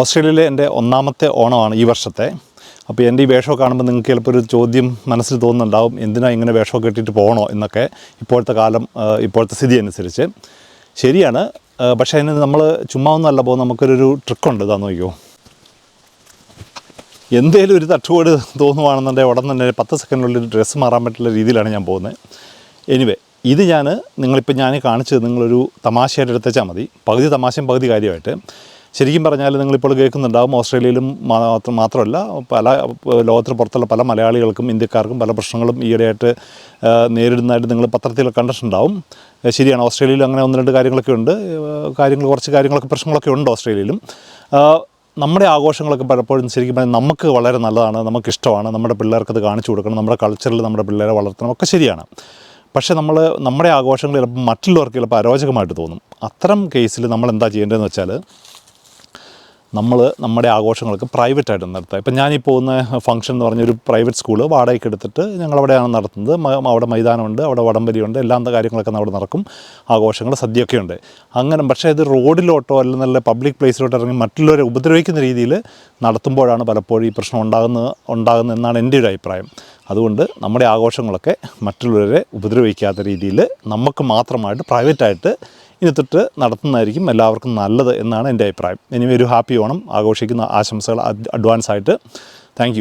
ഓസ്ട്രേലിയയിലെ എന്റെ ഒന്നാമത്തെ ഓണമാണ് ഈ വർഷത്തെ. അപ്പോൾ എന്റെ ഈ വേഷമൊക്കെ കാണുമ്പോൾ നിങ്ങൾക്ക് ചിലപ്പോൾ ഒരു ചോദ്യം മനസ്സിൽ തോന്നുന്നുണ്ടാവും എന്തിനാ ഇങ്ങനെ വേഷമൊക്കെ ഇട്ടിട്ട് പോകണോ എന്നൊക്കെ ഇപ്പോഴത്തെ കാലം ഇപ്പോഴത്തെ സ്ഥിതി അനുസരിച്ച്. ശരിയാണ് പക്ഷേ അതിന് നമ്മൾ ചുമ്മാ ഒന്നല്ല പോകും നമുക്കൊരു ട്രിക്കുണ്ട് ഇതാ നോക്കിയോ എന്തേലും ഒരു തട്ടുപോട് തോന്നുവാണെന്നുണ്ടെങ്കിൽ ഉടൻ തന്നെ പത്ത് സെക്കൻഡിനുള്ളിൽ ഡ്രസ്സ് മാറാൻ പറ്റുന്ന രീതിയിലാണ് ഞാൻ പോകുന്നത്. എനിവേ ഇത് ഞാൻ നിങ്ങളിപ്പോൾ ഞാൻ കാണിച്ചത് നിങ്ങളൊരു തമാശയായിട്ട് എടുത്തേച്ചാൽ മതി. പകുതി തമാശയും പകുതി കാര്യമായിട്ട്. ശരിക്കും പറഞ്ഞാൽ നിങ്ങളിപ്പോൾ കേൾക്കുന്നുണ്ടാവും ഓസ്ട്രേലിയയിലും മാത്രം മാത്രമല്ല പല ലോകത്തിന് പുറത്തുള്ള പല മലയാളികൾക്കും ഇന്ത്യക്കാർക്കും പല പ്രശ്നങ്ങളും ഈയിടെയായിട്ട് നേരിടുന്നതായിട്ട് നിങ്ങൾ പത്രത്തിൽ കണ്ടിട്ടുണ്ടാവും. ശരിയാണ് ഓസ്ട്രേലിയയിൽ അങ്ങനെ ഒന്ന് രണ്ട് കാര്യങ്ങളൊക്കെ ഉണ്ട്. കാര്യങ്ങൾ കുറച്ച് കാര്യങ്ങളൊക്കെ പ്രശ്നങ്ങളൊക്കെ ഉണ്ട് ഓസ്ട്രേലിയയിലും. നമ്മുടെ ആഘോഷങ്ങളൊക്കെ പലപ്പോഴും ശരിക്കും പറഞ്ഞാൽ നമുക്ക് വളരെ നല്ലതാണ് നമുക്കിഷ്ടമാണ്. നമ്മുടെ പിള്ളേർക്ക് അത് കാണിച്ചു കൊടുക്കണം നമ്മുടെ കൾച്ചറിൽ നമ്മുടെ പിള്ളേരെ വളർത്തണം ഒക്കെ ശരിയാണ്. പക്ഷേ നമ്മൾ നമ്മുടെ ആഘോഷങ്ങൾ ചിലപ്പോൾ മറ്റുള്ളവർക്ക് ചിലപ്പോൾ അരോചകമായിട്ട് തോന്നും. അത്തരം കേസിൽ നമ്മൾ എന്താ ചെയ്യേണ്ടതെന്ന് വെച്ചാൽ നമ്മൾ നമ്മുടെ ആഘോഷങ്ങൾക്ക് പ്രൈവറ്റായിട്ട് നടത്തുക. ഇപ്പം ഞാനീ പോകുന്ന ഫംഗ്ഷൻ എന്ന് പറഞ്ഞ ഒരു പ്രൈവറ്റ് സ്കൂൾ വാടകയ്ക്ക് എടുത്തിട്ട് ഞങ്ങളവിടെയാണ് നടത്തുന്നത്. മ- അവിടെ മൈതാനമുണ്ട് അവിടെ വടംവലിയുണ്ട് എല്ലാ കാര്യങ്ങളൊക്കെ അവിടെ നടക്കും. ആഘോഷങ്ങൾ സദ്യയൊക്കെ ഉണ്ട് അങ്ങനെ പക്ഷേ ഇത് റോഡിലോട്ടോ അല്ലെങ്കിൽ നല്ല പബ്ലിക് പ്ലേസിലോട്ടോ ഇറങ്ങി മറ്റുള്ളവരെ ഉപദ്രവിക്കുന്ന രീതിയിൽ നടത്തുമ്പോഴാണ് പലപ്പോഴും ഈ പ്രശ്നം ഉണ്ടാകുന്നത് ഉണ്ടാകുന്നതെന്നാണ് എന്റെ ഒരു അഭിപ്രായം. അതുകൊണ്ട് നമ്മുടെ ആഘോഷങ്ങളൊക്കെ മറ്റുള്ളവരെ ഉപദ്രവിക്കാത്ത രീതിയിൽ നമുക്ക് മാത്രമായിട്ട് പ്രൈവറ്റായിട്ട് ഇനി തൊട്ട് നടത്തുന്നതായിരിക്കും എല്ലാവർക്കും നല്ലത് എന്നാണ് എന്റെ അഭിപ്രായം. ഇനി ഒരു ഹാപ്പി ഓണം. ആഘോഷിക്കുന്ന ആശംസകൾ അഡ്വാൻസ് ആയിട്ട് താങ്ക്